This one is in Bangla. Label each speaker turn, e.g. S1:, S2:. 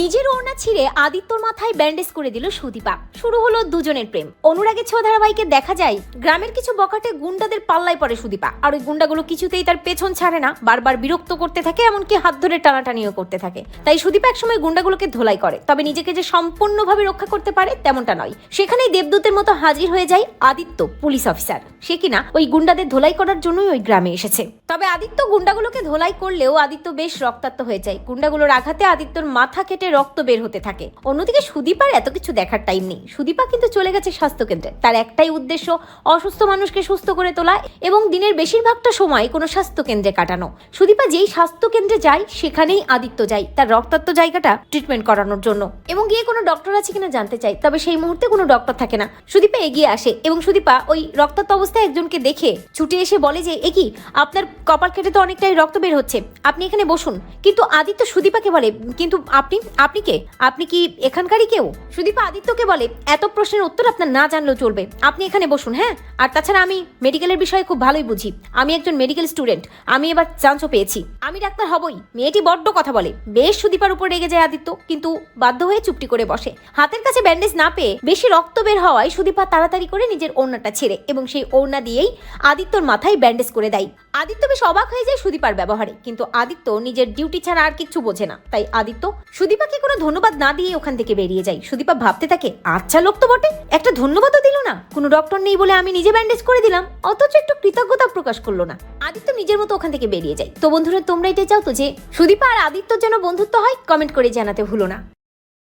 S1: নিজের ওড়না ছিঁড়ে আদিত্যর মাথায় ব্যান্ডেজ করে দিল সুদীপা। শুরু হলো দুজনের প্রেম। অনুরাগের ছ ধারাবাহিকে দেখা যায়, গ্রামের কিছু বকাটে গুন্ডাদের পাল্লায় পড়ে সুদীপা। আর ওই গুন্ডাগুলো কিছুতেই তার পেছন ছাড়ে না, বারবার বিরক্ত করতে থাকে, এমনকি হাত ধরে টানাটানিও করতে থাকে। তাই সুদীপা একসময় গুন্ডাগুলোকে ধোলাই করে। তবে নিজেকে যে সম্পূর্ণভাবে রক্ষা করতে পারে তেমনটা নয়। সেখানেই দেবদূতের মতো হাজির হয়ে যায় আদিত্য, পুলিশ অফিসার। সে কিনা ওই গুন্ডাদের ধোলাই করার জন্যই ওই গ্রামে এসেছে। তবে আদিত্য গুন্ডাগুলোকে ধোলাই করলেও আদিত্য বেশ রক্তাক্ত হয়ে যায়। গুন্ডাগুলোর আঘাতে আদিত্যর মাথা কেটে রক্ত বের হতে থাকে। অন্যদিকে সুদীপার এত কিছু দেখার টাইম নেই। সুদীপা কিন্তু চলে গেছে স্বাস্থ্য কেন্দ্রে তার একটাই উদ্দেশ্য অসুস্থ মানুষকে সুস্থ করে তোলা এবং দিনের বেশিরভাগটা সময় কোনো স্বাস্থ্য কেন্দ্রে কাটানো। সুদীপা যেই স্বাস্থ্য কেন্দ্রে যায়, সেখানেই আদিত্য যায় তার রক্তাক্ত জায়গাটা ট্রিটমেন্ট করানোর জন্য। এবং গিয়ে কোনো ডক্টর আছে কিনা জানতে চাই তবে সেই মুহূর্তে কোনো ডক্টর থাকে না। সুদীপা এগিয়ে আসে এবং সুদীপা ওই রক্তাক্ত অবস্থায় একজনকে দেখে ছুটে এসে বলে যে, এ কি, আপনার কপাল কেটে তো অনেকটাই রক্ত বের হচ্ছে। আপনি এখানে বসুন। কিন্তু আদিত্য সুদীপাকে বলে, কিন্তু আপনি আপনি কে? আপনি কি এখানকারই কেউ? সুদীপা আদিত্যকে বলে, এত প্রশ্নের উত্তর আপনার না জানলেও চলবে। আপনি এখানে বসুন হ্যাঁ? আর তাছাড়া আমি মেডিকেলের বিষয়ে খুব ভালোই বুঝি। আমি একজন মেডিকেল স্টুডেন্ট। আমি এবার চান্সও পেয়েছি। আমি ডাক্তার হবই। মেয়েটি বড্ড কথা বলে। বেশ সুদীপার উপর রেগে যায় আদিত্য, কিন্তু বাধ্য হয়ে চুপটি করে বসে। হাতের কাছে ব্যান্ডেজ না পেয়ে বেশি রক্ত বের হওয়ায় সুদীপা তাড়াতাড়ি করে নিজের ওড়নাটা ছেড়ে এবং সেই ওড়না দিয়েই আদিত্যর মাথায় ব্যান্ডেজ করে দেয়। আদিত্য বেশ অবাক হয়ে যায় সুদীপার ব্যবহারে, কিন্তু আদিত্য নিজের ডিউটি ছাড়া আর কিচ্ছু বোঝে না। তাই আদিত্য সুদীপাকে কোনো ধন্যবাদ না দিয়ে ওখান থেকে বেরিয়ে যায়। সুদীপা ভাবতে থাকে আচ্ছা লোক তো বটে, একটা ধন্যবাদও দিল না। কোনো ডক্টর নেই বলে আমি নিজে ব্যান্ডেজ করে দিলাম, অথচ একটু কৃতজ্ঞতা প্রকাশ করল না। আদিত্য নিজের মতো ওখান থেকে বেরিয়ে যায়। তো বন্ধুরা, তোমরা এটা চাও তো যে সুদীপা আর আদিত্যর যেন বন্ধুত্ব হয় কমেন্ট করে জানাতে ভুলো না।